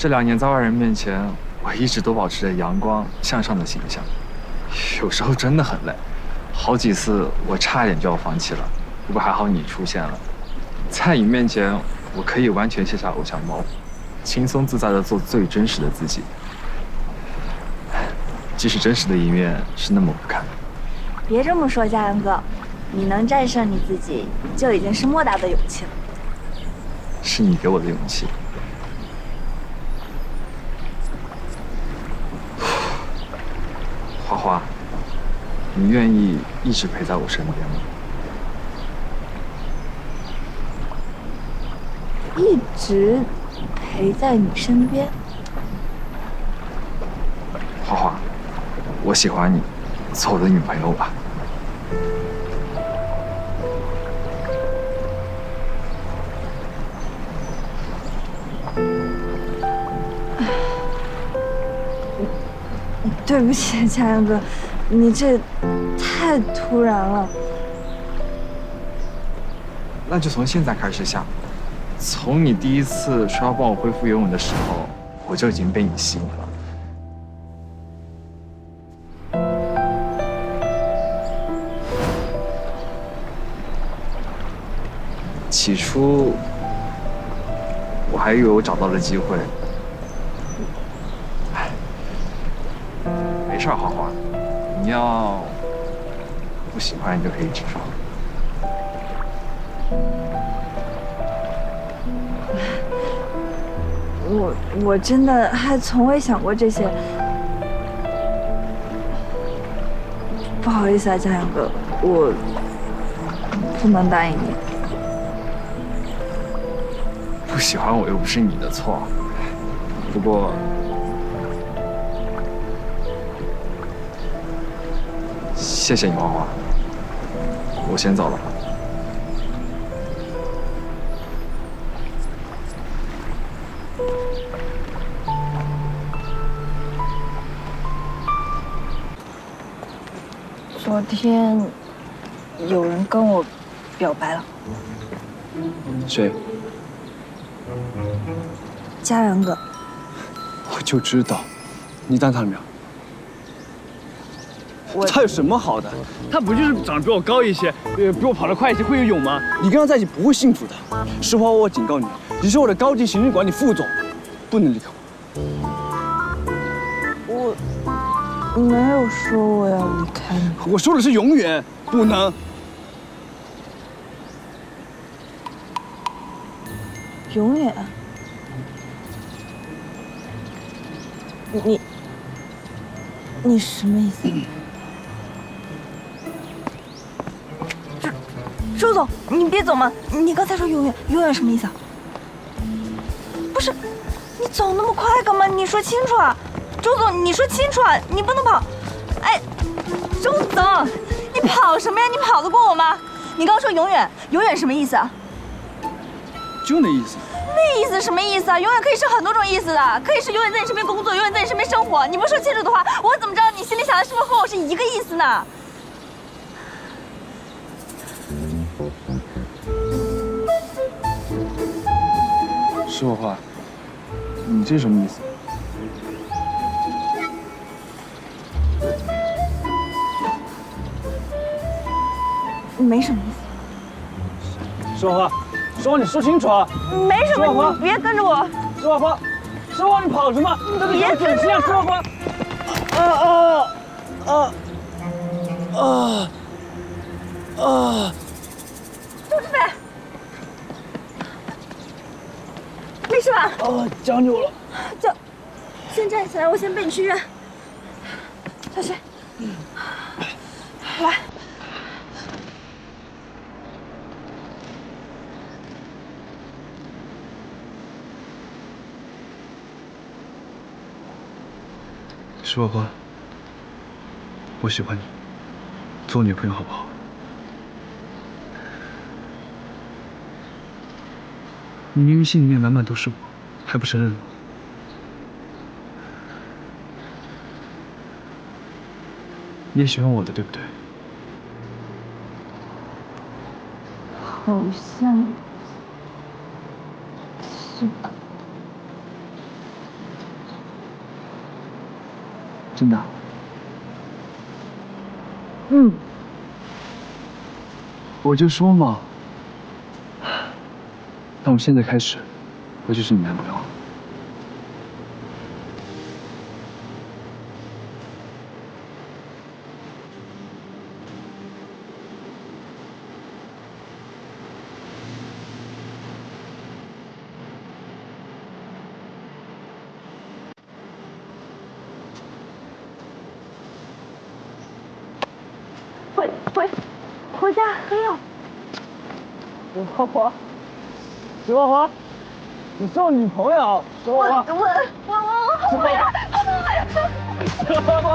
这两年在外人面前，我一直都保持着阳光向上的形象，有时候真的很累，好几次我差点就要放弃了，不过还好你出现了，在你面前，我可以完全卸下偶像包袱，轻松自在的做最真实的自己，即使真实的一面是那么不堪。别这么说，嘉阳哥，你能战胜你自己，就已经是莫大的勇气了。是你给我的勇气。花花，你愿意一直陪在我身边吗？一直陪在你身边。花花，我喜欢你，做我的女朋友吧。对不起，嘉阳哥，你这太突然了。那就从现在开始想，从你第一次说要帮我恢复游泳的时候，我就已经被你吸引了。起初，我还以为我找到了机会。哎，没事儿，花花，你要不喜欢你就可以直说。我我真的还从未想过这些。不好意思啊，江阳哥，我不能答应你。不喜欢我又不是你的错，不过谢谢你，花花，我先走了。昨天有人跟我表白了，谁？家阳哥。我就知道，你答应他了没有？我他有什么好的？他不就是长得比我高一些，呃，比我跑得快一些，会游泳吗？你跟他在一起不会幸福的。实话，我警告你，你是我的高级行政管理副总，不能离开我。我没有说我要离开你。我说的是永远不能。永远。你，你什么意思？周总，你别走嘛！你刚才说永远，永远什么意思啊？不是，你走那么快干嘛？你说清楚啊！周总，你说清楚啊！你不能跑！哎，周总，你跑什么呀？你跑得过我吗？你刚说永远，永远什么意思啊？就那意思。那意思什么意思啊？永远可以是很多种意思的，可以是永远在你身边工作，永远在你身边生活。你不说清楚的话，我怎么知道你心里想的是不是和我是一个意思呢？说话，你这什么意思？没什么意思。说话，说话，你说清楚啊！没什么，你别跟着我。说话，说话，你跑什么？别准时啊！说话。啊啊啊啊啊！周志飞，没事吧？哦，脚扭了。就先站起来，我先背你去医院。小心，来。说话，我喜欢你，做我女朋友好不好？你明明心里面满满都是我还不承认。你也喜欢我的对不对？好像是。真的嗯。我就说嘛从现在开始，我就是你男朋友。回回回家喝药。石花花，石花花，你是我女朋友，石花花，我我我我我后悔了，后悔了。石花花。